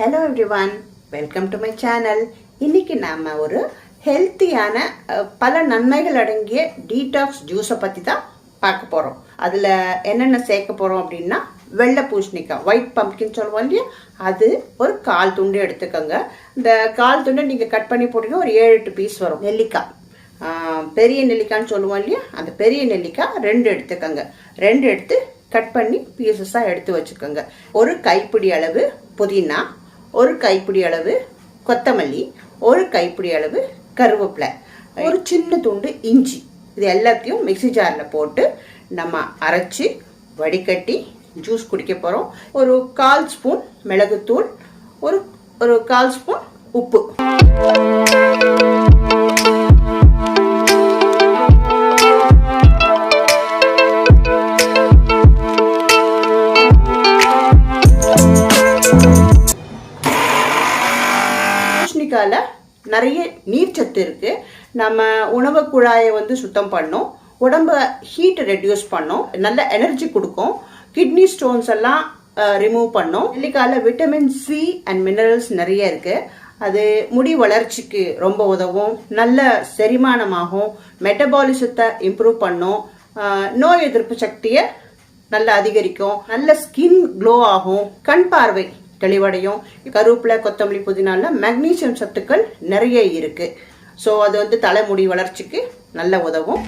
Hello everyone welcome to my channel இன்னைக்கு நாம் ஒரு ஹெல்த்தியான பல நன்மைகள் அடங்கிய டீடாக்ஸ் ஜூஸை பற்றி தான் பார்க்க போகிறோம் அதில் என்னென்ன சேர்க்க போகிறோம் அப்படின்னா வெள்ளை பூசணிக்காய் ஒயிட் பம்ப்கின் சொல்லுவோம் இல்லையா? அது ஒரு கால் துண்டு எடுத்துக்கோங்க. இந்த கால் துண்டை நீங்கள் கட் பண்ணி போட்டீங்கன்னா ஒரு ஏழு எட்டு பீஸ் வரும். நெல்லிக்காய். பெரிய நெல்லிக்காய்ன்னு சொல்லுவோம் இல்லையா? அந்த பெரிய நெல்லிக்காய் ரெண்டு எடுத்துக்கோங்க. ரெண்டு எடுத்து கட் பண்ணி பீசஸாக எடுத்து வச்சுக்கோங்க. ஒரு கைப்பிடி அளவு புதினா ஒரு கைப்பிடி அளவு கொத்தமல்லி ஒரு கைப்பிடி அளவு கருவேப்பிலை ஒரு சின்ன துண்டு இஞ்சி. இது எல்லாத்தையும் மிக்ஸி ஜாரில் போட்டு நம்ம அரைச்சி வடிகட்டி ஜூஸ் குடிக்க போகிறோம் ஒரு கால் ஸ்பூன் மிளகுத்தூள் ஒரு ஒரு கால் ஸ்பூன் உப்பு. பூசணிக்காயில் நிறைய நீர்ச்சத்து இருக்குது நம்ம உணவு குழாயை வந்து சுத்தம் பண்ணும். உடம்ப ஹீட் ரெடியூஸ் பண்ணும். நல்ல எனர்ஜி கொடுக்கும். கிட்னி ஸ்டோன்ஸ் எல்லாம் ரிமூவ் பண்ணும். நெல்லிக்காயில் விட்டமின் சி அண்ட் மினரல்ஸ் நிறைய இருக்குது அது முடி வளர்ச்சிக்கு ரொம்ப உதவும். நல்ல செரிமானமாகும். மெட்டபாலிசத்தை இம்ப்ரூவ் பண்ணும். நோய் எதிர்ப்பு சக்தியை நல்லா அதிகரிக்கும். நல்ல ஸ்கின் க்ளோ ஆகும். கண் பார்வை தெளிவடையும். கருவேப்பிலை கொத்தமல்லி புதினால மெக்னீசியம் சத்துக்கள் நிறைய இருக்குது ஸோ அது வந்து தலைமுடி வளர்ச்சிக்கு நல்ல உதவும்.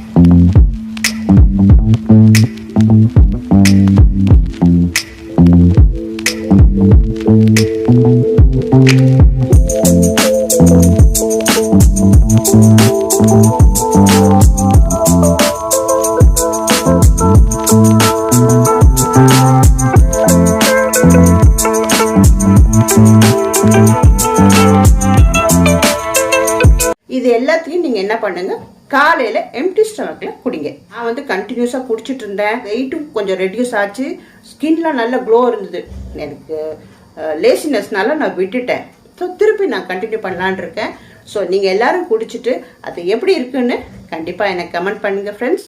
இது எல்லாத்தையும் நீங்க என்ன பண்ணுங்க? காலையில எம்டி ஸ்டமக்ல குடிங்க. நான் வந்து கண்டினியூஸா குடிச்சிட்டு இருந்தேன். வெயிட்டும் கொஞ்சம் ரெடியூஸ் ஆச்சு. ஸ்கின்லாம் நல்ல க்ளோ இருந்தது. எனக்கு லேசினஸ்னால நான் விட்டுட்டேன். ஸோ திருப்பி நான் கண்டினியூ பண்ணலான்னு இருக்கேன். ஸோ நீங்கள் எல்லாரும் குடிச்சிட்டு அது எப்படி இருக்குன்னு கண்டிப்பாக எனக்கு கமெண்ட் பண்ணுங்கள் ஃப்ரெண்ட்ஸ்